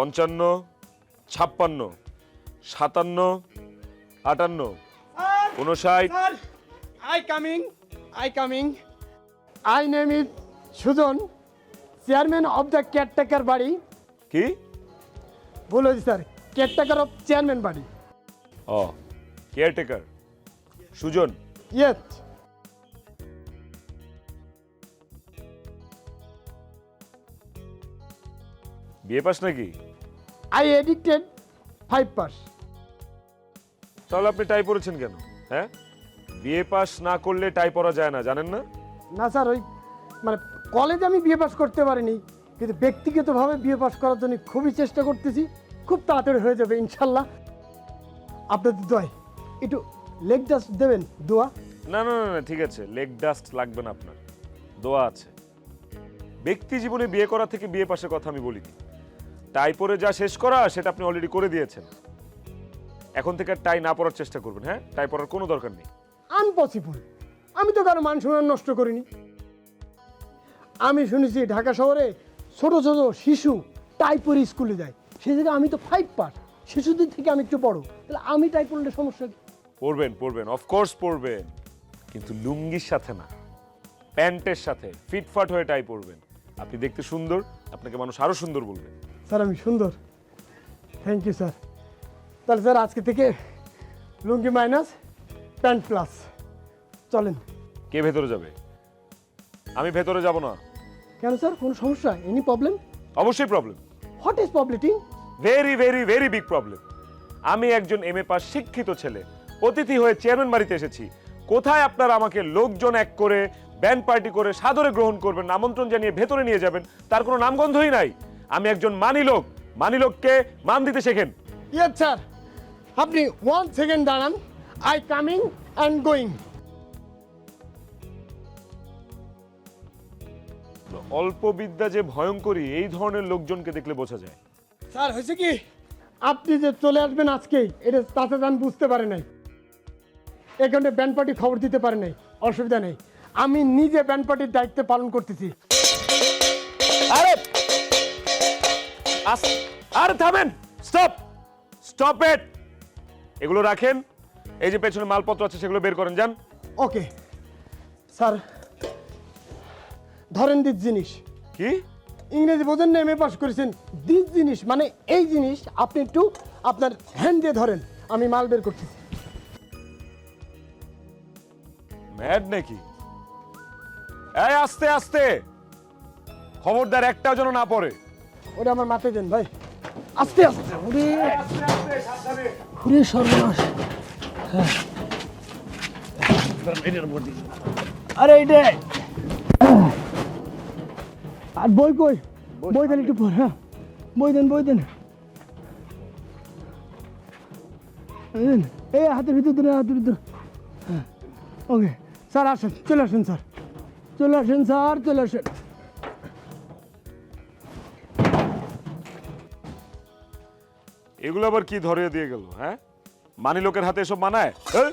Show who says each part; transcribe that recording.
Speaker 1: পঞ্চান্ন ছাপ্পান্ন সাতান্ন আটান্ন উনষাট
Speaker 2: I coming I coming. I name is Sujan chairman of the caretaker বাড়ি।
Speaker 1: কি?
Speaker 2: ভুল হয়েছে স্যার কেয়ারটেকার অফ চেয়ারম্যান বাড়ি।
Speaker 1: ও caretaker. Sujan.
Speaker 2: Yes
Speaker 1: BA pass নাকি?
Speaker 2: আই এডিক্টেড ফাইভ পাস
Speaker 1: তাহলে আপনি টাই পরেছেন কেন? হ্যাঁ? বিয়ে পাস না করলে টাই পরা যায় না জানেন না?
Speaker 2: না স্যার ওই মানে কলেজে আমি বিয়ে পাস করতে পারিনি কিন্তু ব্যক্তিগতভাবে বিয়ে পাস করার জন্য খুবই চেষ্টা করতেছি খুব তাড়াতাড়ি হয়ে যাবে ইনশাল্লাহ। আপনাদের দোয়াই একটু লেগ ডাস্ট দেবেন দোয়া?
Speaker 1: না না না না ঠিক আছে লেগ ডাস্ট লাগবে না আপনার দোয়া আছে। ব্যক্তি জীবনে বিয়ে করা থেকে বিয়ে পাশের কথা আমি বলিনি। টাই পরে যা শেষ করা সেটা আপনি অলরেডি করে দিয়েছেন। এখন থেকে টাই না পরার চেষ্টা করবেন হ্যাঁ? টাই পরার কোনো দরকার নেই।
Speaker 2: আনপসিবল আমি তো কারও মান সম্মান নষ্ট করিনি। আমি শুনেছি ঢাকা শহরে ছোট ছোট শিশু টাই পরে স্কুলে যায়। সেই জায়গায় আমি তো ফাইভ পাস। শিশুদের থেকে আমি একটু বড়। তাহলে আমি টাই পরলে সমস্যা কি?
Speaker 1: পরবেন পরবেন অফকোর্স পরবেন কিন্তু লুঙ্গির সাথে না। প্যান্টের সাথে ফিটফাট হয়ে টাই পরবেন আপনি দেখতে সুন্দর আপনাকে মানুষ আরও সুন্দর বলবে।
Speaker 2: স্যার আমি সুন্দর। থ্যাংক ইউ স্যার তাহলে স্যার আজকে থেকে লুঙ্গি মাইনাস প্যান্ট প্লাস চলেন।
Speaker 1: কে ভেতরে যাবে? আমি ভেতরে যাব না।
Speaker 2: কেন স্যার? কোনো সমস্যা? এনি প্রবলেম
Speaker 1: অবশ্যই problem
Speaker 2: what is problating
Speaker 1: very very very big problem আমি একজন এম এ পাস শিক্ষিত ছেলে। অতিথি হয়ে চেয়ারম্যান বাড়িতে এসেছি। কোথায় আপনারা আমাকে লোকজন এক করে ব্যান্ড পার্টি করে সাদরে গ্রহণ করবেন আমন্ত্রণ জানিয়ে ভেতরে নিয়ে যাবেন তার কোনো নামগন্ধই নাই। আমি একজন মানি লোক। মানি লোককে মান দিতে শেখেন।
Speaker 2: ইয়েস স্যার আপনি ওয়ান সেকেন্ড দাঁড়ান। আই কামিং অ্যান্ড গোয়িং
Speaker 1: অল্প বিদ্যা যে ভয়ঙ্করী এই ধরনের লোকজনকে দেখলে বোঝা যায়।
Speaker 2: স্যার হয়েছে কি? আপনি যে চলে আসবেন আজকেই এটা তাতে আমি বুঝতে পারে নাই। এখানে ব্যান্ড পার্টি খবর দিতে পারে নাই। অসুবিধা নেই। আমি নিজে ব্যান্ড পার্টির দায়িত্ব পালন করতেছি।
Speaker 1: আরে! আস আরে থামেন স্টপ স্টপ ইট এগুলো রাখেন এই যে পেছনে মালপত্র আছে সেগুলো বের করেন যান।
Speaker 2: ওকে। স্যার ধরেন দিস জিনিস।
Speaker 1: কি?
Speaker 2: ইংরেজি বোঝেন না এম এ পাস করেছেন। দিস জিনিস মানে এই জিনিস আপনি একটু আপনার হ্যান্ড দিয়ে ধরেন আমি মাল বের করতেছি।
Speaker 1: ম্যাড নাকি? এই আস্তে আস্তে। খবরদার একটাও যেন না পড়ে।
Speaker 2: ওটা আমার মাথায় দেন ভাই। আস্তে আস্তে ওরে। ওরে সর্বনাশ। আরে এইটা আর বই কই? বই দেন একটু পর হ্যাঁ। বই দেন বই দেন এই হাতের ভিতর ধরে হাতের ভিতর। হ্যাঁ। ওকে স্যার আসেন চলে আসেন স্যার। চলে আসেন স্যার চলে আসেন।
Speaker 1: এগুলো আবার কি ধরিয়ে দিয়ে গেল হ্যাঁ? মানি লোকের হাতে এসব মানায়? হ্যাঁ?